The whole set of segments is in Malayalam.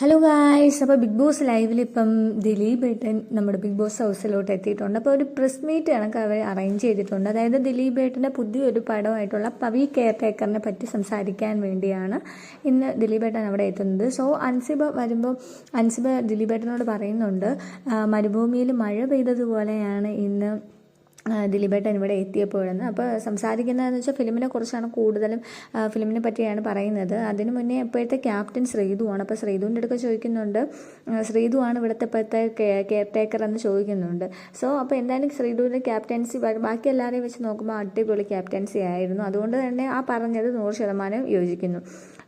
ഹലോ ഗായ്സ് അപ്പോൾ ബിഗ് ബോസ് ലൈവിൽ ഇപ്പം ദിലീപ് ഏട്ടൻ നമ്മുടെ ബിഗ് ബോസ് ഹൗസിലോട്ട് എത്തിയിട്ടുണ്ട്. അപ്പോൾ ഒരു പ്രസ് മീറ്റ് കണക്ക് അവർ അറേഞ്ച് ചെയ്തിട്ടുണ്ട്. അതായത് ദിലീപ് ഏട്ടന്റെ പുതിയൊരു പടമായിട്ടുള്ള പവി കെയർ ടേക്കറിനെ പറ്റി സംസാരിക്കാൻ വേണ്ടിയാണ് ഇന്ന് ദിലീപ് ഏട്ടൻ അവിടെ എത്തുന്നത്. സോ അൻസിബ വരുമ്പോൾ അൻസിബ ദിലീപ് ഏട്ടനോട് പറയുന്നുണ്ട് "ആ, മരുഭൂമിയിൽ മഴ പെയ്തതുപോലെയാണ് ഇന്ന് ദിലീപേട്ടൻ ഇവിടെ എത്തിയപ്പോഴെന്ന് അപ്പോൾ സംസാരിക്കുന്നതെന്ന് വെച്ചാൽ ഫിലിമിനെ കുറിച്ചാണ് കൂടുതലും ഫിലിമിനെ പറ്റിയാണ് പറയുന്നത്. അതിന് മുന്നേ ഇപ്പോഴത്തെ ക്യാപ്റ്റൻ ശ്രീതുവാണ് അപ്പോൾ ശ്രീതുവിന്റെ അടുക്ക ചോദിക്കുന്നുണ്ട് ശ്രീതുവാണ് ഇവിടുത്തെ ഇപ്പോഴത്തെ കെയർ ടേക്കർ എന്ന് ചോദിക്കുന്നുണ്ട്. സോ അപ്പോൾ എന്തായാലും ശ്രീതുവിന്റെ ക്യാപ്റ്റൻസി ബാക്കി എല്ലാവരെയും വെച്ച് നോക്കുമ്പോൾ അടിപൊളി ക്യാപ്റ്റൻസി ആയിരുന്നു. അതുകൊണ്ട് തന്നെ ആ പറഞ്ഞത് നൂറ് ശതമാനം യോജിക്കുന്നു.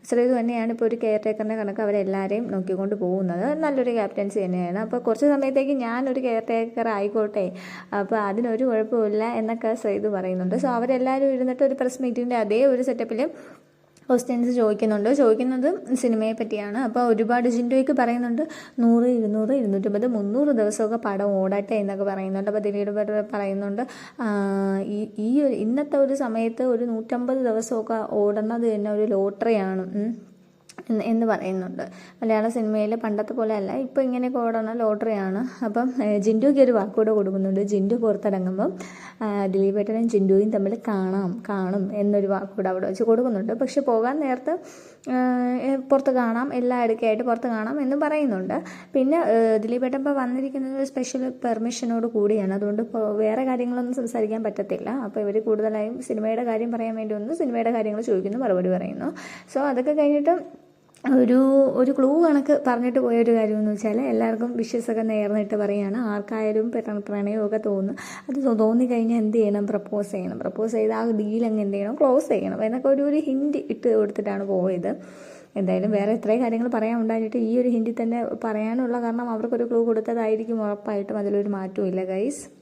ശ്രീതു തന്നെയാണ് ഇപ്പോൾ ഒരു കെയർ ടേക്കറിനെ കണക്ക് അവരെല്ലാവരെയും നോക്കിക്കൊണ്ട് പോകുന്നത്. നല്ലൊരു ക്യാപ്റ്റൻസി തന്നെയാണ്. അപ്പോൾ കുറച്ച് സമയത്തേക്ക് ഞാനൊരു കെയർ ടേക്കർ ആയിക്കോട്ടെ. അപ്പോൾ അതിനൊരു കുഴപ്പമില്ല എന്നൊക്കെ സെയ്ത് പറയുന്നുണ്ട്. സോ അവരെല്ലാവരും ഇരുന്നിട്ട് ഒരു പ്രസ് മീറ്റിന്റെ അതേ ഒരു സെറ്റപ്പിൽ ക്വസ്റ്റ്യൻസ് ചോദിക്കുന്നുണ്ട്. ചോദിക്കുന്നത് സിനിമയെ പറ്റിയാണ്. അപ്പോൾ ഒരുപാട് ജിൻഡോയ്ക്ക് പറയുന്നുണ്ട് നൂറ് ഇരുന്നൂറ് ഇരുന്നൂറ്റമ്പത് മുന്നൂറ് ദിവസമൊക്കെ പടം ഓടട്ടെ എന്നൊക്കെ പറയുന്നുണ്ട്. അപ്പോൾ ദിലീപ് പറയുന്നുണ്ട് ഈ ഈ ഒരു ഇന്നത്തെ ഒരു സമയത്ത് ഒരു നൂറ്റമ്പത് ദിവസമൊക്കെ ഓടുന്നത് തന്നെ ഒരു ലോട്ടറിയാണ്. എന്ന് പറയുന്നുണ്ട്. മലയാള സിനിമയിൽ പണ്ടത്തെ പോലെ അല്ല ഇപ്പോൾ ഇങ്ങനെ ഓടണ ലോട്ടറിയാണ്. അപ്പം ജിൻഡുക്ക് ഒരു വാക്കുകൂടെ കൊടുക്കുന്നുണ്ട്. ജിൻഡു പുറത്തിറങ്ങുമ്പം ദിലീപേട്ടനും ജിൻഡുവും തമ്മിൽ കാണാം കാണും എന്നൊരു വാക്കുകൂടെ അവിടെ വെച്ച് കൊടുക്കുന്നുണ്ട്. പക്ഷെ പോകാൻ നേരത്ത് പുറത്ത് കാണാം എല്ലാ ഇടയ്ക്കായിട്ട് പുറത്ത് കാണാം എന്ന് പറയുന്നുണ്ട്. പിന്നെ ദിലീപേട്ടൻ ഇപ്പോൾ വന്നിരിക്കുന്നത് സ്പെഷ്യൽ പെർമിഷനോട് കൂടിയാണ്. അതുകൊണ്ട് വേറെ കാര്യങ്ങളൊന്നും സംസാരിക്കാൻ പറ്റത്തില്ല. അപ്പോൾ ഇവർ കൂടുതലായും സിനിമയുടെ കാര്യം പറയാൻ വേണ്ടി ഒന്ന് സിനിമയുടെ കാര്യങ്ങൾ ചോദിക്കുന്നു മറുപടി പറയുന്നു. സോ അതൊക്കെ കഴിഞ്ഞിട്ട് ഒരു ഒരു ക്ലൂ കണക്ക് പറഞ്ഞിട്ട് പോയ ഒരു കാര്യം എന്ന് വെച്ചാൽ എല്ലാവർക്കും വിഷസൊക്കെ നേർന്നിട്ട് പറയുകയാണ് ആർക്കായാലും പ്ര- പ്രണയമൊക്കെ തോന്നും. അത് തോന്നിക്കഴിഞ്ഞാൽ എന്ത് ചെയ്യണം? പ്രപ്പോസ് ചെയ്യണം. പ്രപ്പോസ് ചെയ്ത് ആ ഡീൽ അങ്ങ് എന്ത് ചെയ്യണം? ക്ലോസ് ചെയ്യണം. എന്നൊക്കെ ഒരു ഒരു ഹിൻഡ് ഇട്ട് കൊടുത്തിട്ടാണ് പോയത്. എന്തായാലും വേറെ ഇത്രയും കാര്യങ്ങൾ പറയാൻ ഉണ്ടായിട്ട് ഈ ഒരു ഹിൻഡിൽ തന്നെ പറയാനുള്ള കാരണം അവർക്കൊരു ക്ലൂ കൊടുത്തതായിരിക്കും ഉറപ്പായിട്ടും. അതിലൊരു മാറ്റവും ഇല്ല ഗൈസ്